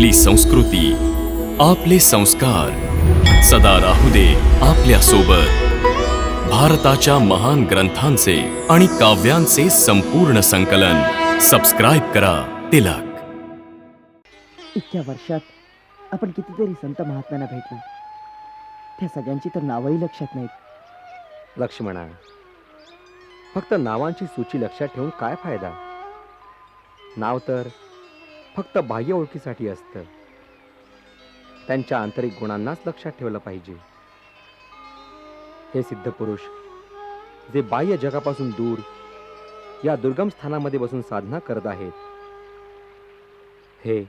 आपली संस्कृती आपले संस्कार. सदा राहू दे आपल्यासोबत भारताच्या महान ग्रंथांचे आणि काव्यांचे संपूर्ण संकलन. सबस्क्राईब करा तिलक. इतक्या वर्षात आपण कितीतरी संत महात्म्यांना भेटलो. त्या सगळ्यांची तर नावही लक्षात नाहीत. लक्ष्मणा फक्त नावांची सूची लक्षात ठेवून काय फायदा? नाव तर फक्त बाह्य ओळखीसाठी असतं. त्यांच्या आंतरिक गुणांनाच लक्षात ठेवलं पाहिजे. हे सिद्ध पुरुष जे बाह्य जगापासून दूर या दुर्गम स्थानामध्ये बसून साधना करत आहेत. हे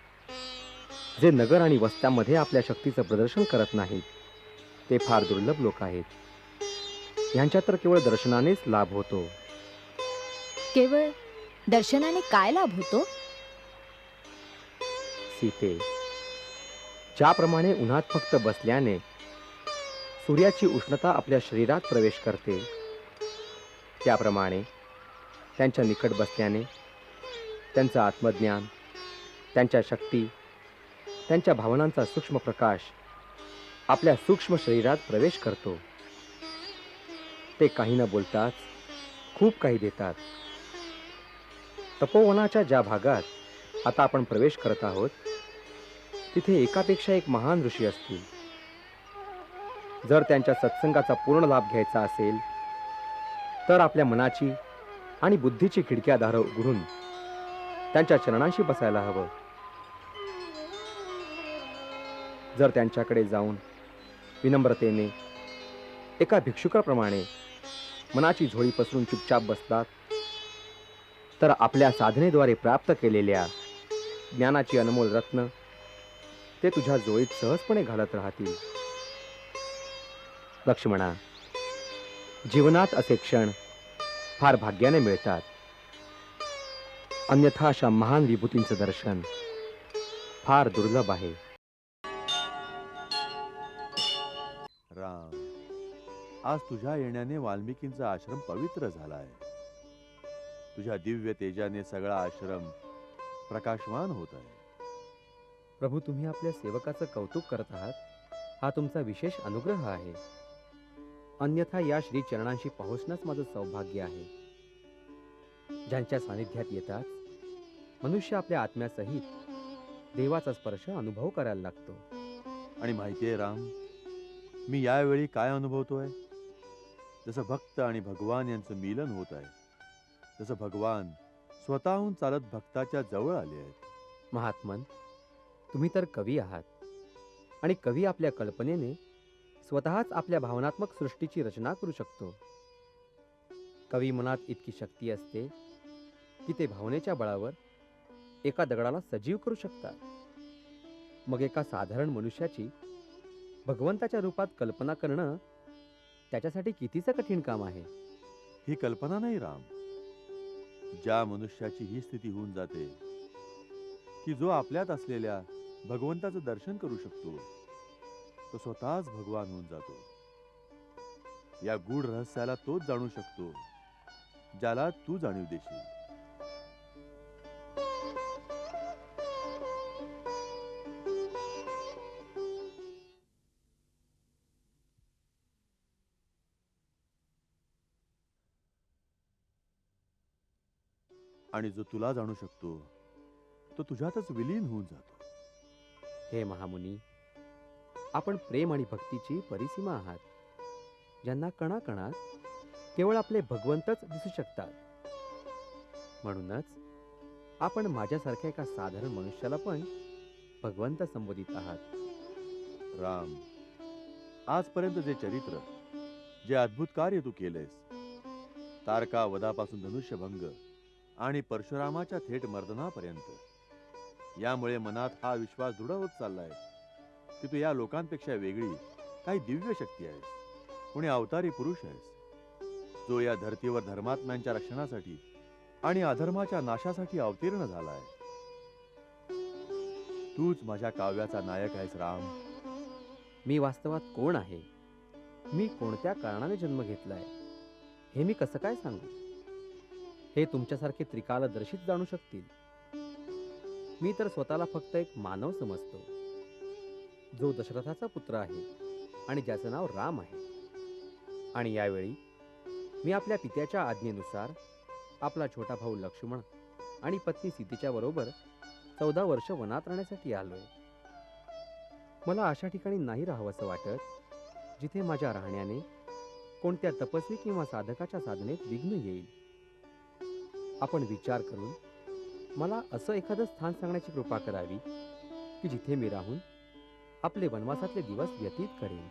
जे नगर आणि वस्त्यामध्ये आपल्या शक्तीचं प्रदर्शन करत नाहीत ते फार दुर्लभ लोक आहेत. यांच्या तर केवळ दर्शनानेच लाभ होतो. केवळ दर्शनाने काय लाभ होतो? सीते. ज्याप्रमाणे उन्हात फक्त बसल्याने सूर्याची उष्णता आपल्या शरीरात प्रवेश करते. त्याप्रमाणे त्यांच्या निकट बसल्याने त्यांचं आत्मज्ञान त्यांच्या शक्ती त्यांच्या भावनांचा सूक्ष्म प्रकाश आपल्या सूक्ष्म शरीरात प्रवेश करतो. ते काही न बोलताच खूप काही देतात. तपोवनाच्या ज्या भागात आता आपण प्रवेश करत आहोत तिथे एकापेक्षा एक महान ऋषी असतील. जर त्यांच्या सत्संगाचा पूर्ण लाभ घ्यायचा असेल तर आपल्या मनाची आणि बुद्धीची खिडक्या दार उघडून त्यांच्या चरणांशी बसायला हवं. जर त्यांच्याकडे जाऊन विनम्रतेने एका भिक्षुकाप्रमाणे मनाची झोळी पसरून चुपचाप बसलात तर आपल्या साधनेद्वारे प्राप्त केलेल्या ज्ञानाची अनमोल रत्न ते तुझ्या जोळीत सहजपणे घालत राहतील. लक्ष्मणा जीवनात असे क्षण फार भाग्याने मिळतात. अन्यथा अशा महान विभूतींचं दर्शन फार दुर्लभ आहे. राम आज तुझ्या येण्याने वाल्मिकींचा आश्रम पवित्र झालाय. तुझ्या दिव्य तेजाने सगळा आश्रम प्रकाशवान होत आहे प्रभू तुम्ही आपल्या सेवकाचं कौतुक करत आहात. हा तुमचा विशेष अनुग्रह आहे. अन्यथा या श्री चरणांशी पोहोचणंच माझं सौभाग्य आहे. ज्यांच्या सानिध्यात येताच मनुष्य आपल्या आत्म्यासहित देवाचा स्पर्श अनुभव करायला लागतो. आणि माहितीये राम मी यावेळी काय अनुभवतोय? जसं भक्त आणि भगवान यांचं मिलन होत आहे जसं भगवान स्वतःहून चालत भक्ताच्या जवळ आले आहेत. महात्मन तुम्ही तर कवी आहात. आणि कवी आपल्या कल्पनेने स्वतःच आपल्या भावनात्मक सृष्टीची रचना करू शकतो. कवी मनात इतकी शक्ती असते की ते भावनेच्या बळावर एका दगडाला सजीव करू शकतात. मग एका साधारण मनुष्याची भगवंताच्या रूपात कल्पना करणं त्याच्यासाठी कितीचं कठीण काम आहे? ही कल्पना नाही राम. ज्या मनुष्याची ही स्थिती होऊन जाते की जो आपल्यात असलेल्या भगवंताचं दर्शन करू शकतो. तो स्वतःच भगवान होऊन जातो. या गूढ रहस्याला तोच जाणू शकतो ज्याला तू जाणीव देशील. आणि जो तुला जाणू शकतो तो तुझ्यातच विलीन होऊन जातो. हे महामुनी आपण प्रेम आणि भक्तीची परिसीमा आहात ज्यांना कणाकणात केवळ आपले भगवंतच दिसू शकतात. म्हणूनच आपण माझ्यासारख्या एका साधारण मनुष्याला पण भगवंत संबोधित आहात. राम आजपर्यंत जे चरित्र जे अद्भुत कार्य तू केलेस तारका वधापासून धनुष्यभंग आणि परशुरामाच्या थेट मर्दनापर्यंत यामुळे मनात हा विश्वास दृढ होत चाललाय. की तू या लोकांपेक्षा वेगळी काही दिव्य शक्ती आहेस कुणी अवतारी पुरुष आहेस. जो या धर्तीवर धर्मात्म्यांच्या रक्षणासाठी आणि अधर्माच्या नाशासाठी अवतीर्ण झालाय. तूच माझ्या काव्याचा नायक आहेस राम. मी वास्तवात कोण आहे? मी कोणत्या कारणाने जन्म घेतलाय? हे मी कसं काय सांगू? हे तुमच्यासारखे त्रिकालदर्शीच जाणू शकतील. मी तर स्वतःला फक्त एक मानव समजतो. जो दशरथाचा पुत्र आहे आणि ज्याचं नाव राम आहे. आणि यावेळी मी आपल्या पित्याच्या आज्ञेनुसार आपला छोटा भाऊ लक्ष्मण आणि पत्नी सीतेच्या बरोबर चौदा वर्ष वनात राहण्यासाठी आलोय. मला अशा ठिकाणी नाही राहावंसं वाटत जिथे माझ्या राहण्याने कोणत्या तपस्वी किंवा साधकाच्या साधनेत विघ्न येईल. आपण विचार करून मला असं एखादं स्थान सांगण्याची कृपा करावी की जिथे मी राहून आपले वनवासातले दिवस व्यतीत करेन.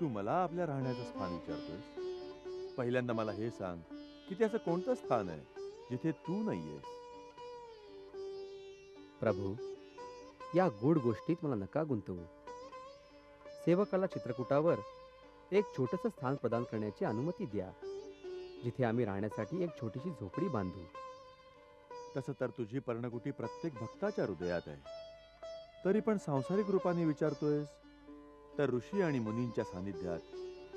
तू मला आपल्या राहण्याचं स्थान विचारतोयस. पहिल्यांदा मला हे सांग की ते असं कोणतं स्थान आहे जिथे तू नाहीयेस प्रभू या गोड गोष्टीत मला नका गुंतवू. सेवकाला चित्रकूटावर एक छोटंसं स्थान प्रदान करण्याची अनुमती द्या जिथे आम्ही राहण्यासाठी एक छोटीशी झोपडी बांधू. तसं तर तुझी पर्णकुटी प्रत्येक भक्ताच्या हृदयात आहे. तरी पण सांसारिक रूपाने विचारतोयस? तर ऋषी आणि मुनींच्या सानिध्यात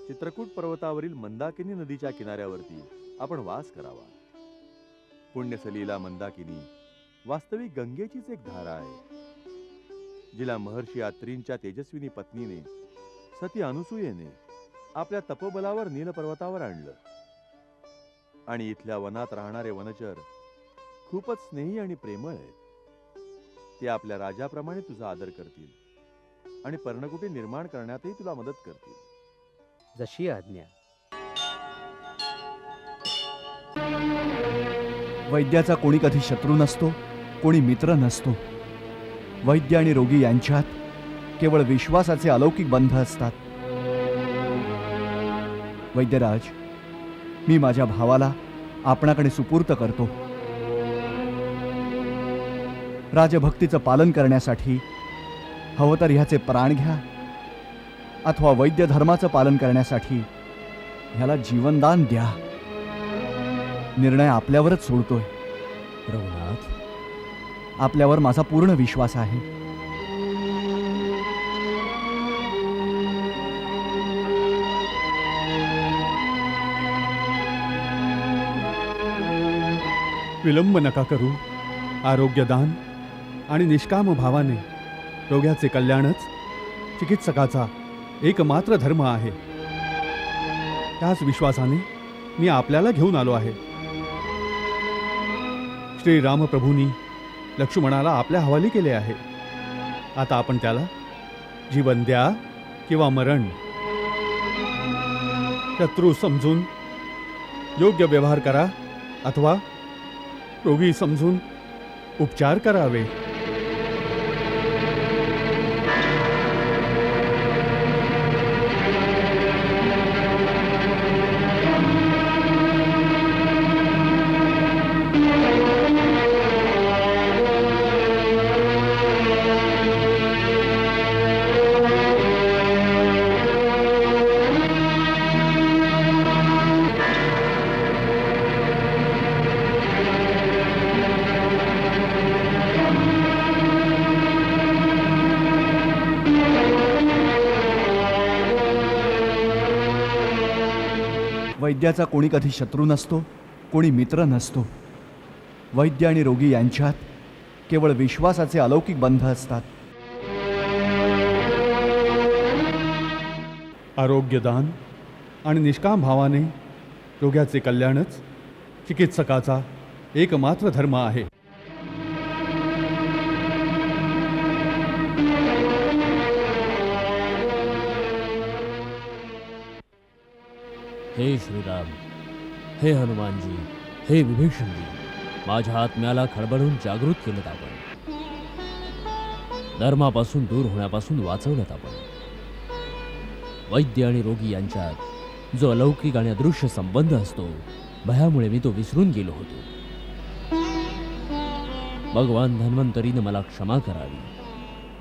चित्रकूट पर्वतावरील मंदाकिनी नदीच्या किनाऱ्यावरती आपण वास करावा. पुण्यसलीला मंदाकिनी वास्तविक गंगेचीच एक धारा आहे. जिला महर्षी आत्रींच्या तेजस्विनी पत्नीने सती अनुसूयेने आपल्या तपोबलावर नील पर्वतावर आणलं. आणि इथल्या वनात राहणारे वनचर खूपच स्नेही आणि प्रेमळ आहेत ते आपल्या राजाप्रमाणे तुझा आदर करतील आणि पर्णकुटी निर्माण करण्यातही तुला मदत करतील. जशी आज्ञा. वैद्याचा कोणी कधी शत्रू नसतो कोणी मित्र नसतो. वैद्य आणि रोगी यांच्यात केवळ विश्वासाचे अलौकिक बंध असतात. वैद्यराज मी माझ्या भावाला आपणाकडे सुपूर्त करतो. राजभक्तीचं पालन करण्यासाठी. हवं तर ह्याचे प्राण घ्या. अथवा वैद्य धर्माचं पालन करण्यासाठी ह्याला जीवनदान द्या. निर्णय आपल्यावरच सोडतोय. रघुनाथ आपल्यावर माझा पूर्ण विश्वास आहे. विलंब नका करू. आरोग्यदान आणि निष्काम भावाने रोग्याचे कल्याणच चिकित्सकाचा एकमात्र धर्म आहे. त्याच विश्वासाने मी आपल्याला घेऊन आलो आहे. श्री रामप्रभूंनी लक्ष्मणाला आपल्या हवाली केले आहे. आता आपण त्याला जीवन द्या किंवा मरण. शत्रू समजून योग्य व्यवहार करा अथवा रोगी समजून उपचार करावे. वैद्याचा कोणी कधी शत्रू नसतो कोणी मित्र नसतो. वैद्य आणि रोगी यांच्यात केवळ विश्वासाचे अलौकिक बंध असतात. आरोग्यदान आणि निष्काम भावाने रोग्याचे कल्याणच चिकित्सकाचा एकमात्र धर्म आहे. हे श्रीराम हे हनुमानजी हे विभीषणजी माझ्या आत्म्याला खळबळून जागृत केलं आपण. धर्मापासून दूर होण्यापासून वाचवलं आपण. वैद्य आणि रोगी यांच्यात जो अलौकिक आणि अदृश्य संबंध असतो भयामुळे मी तो विसरून गेलो होतो. भगवान धन्वंतरीनं मला क्षमा करावी.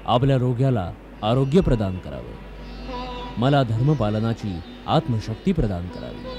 आपल्या रोग्याला आरोग्य प्रदान करावं. मला धर्मपालनाची आत्मशक्ती प्रदान करावी.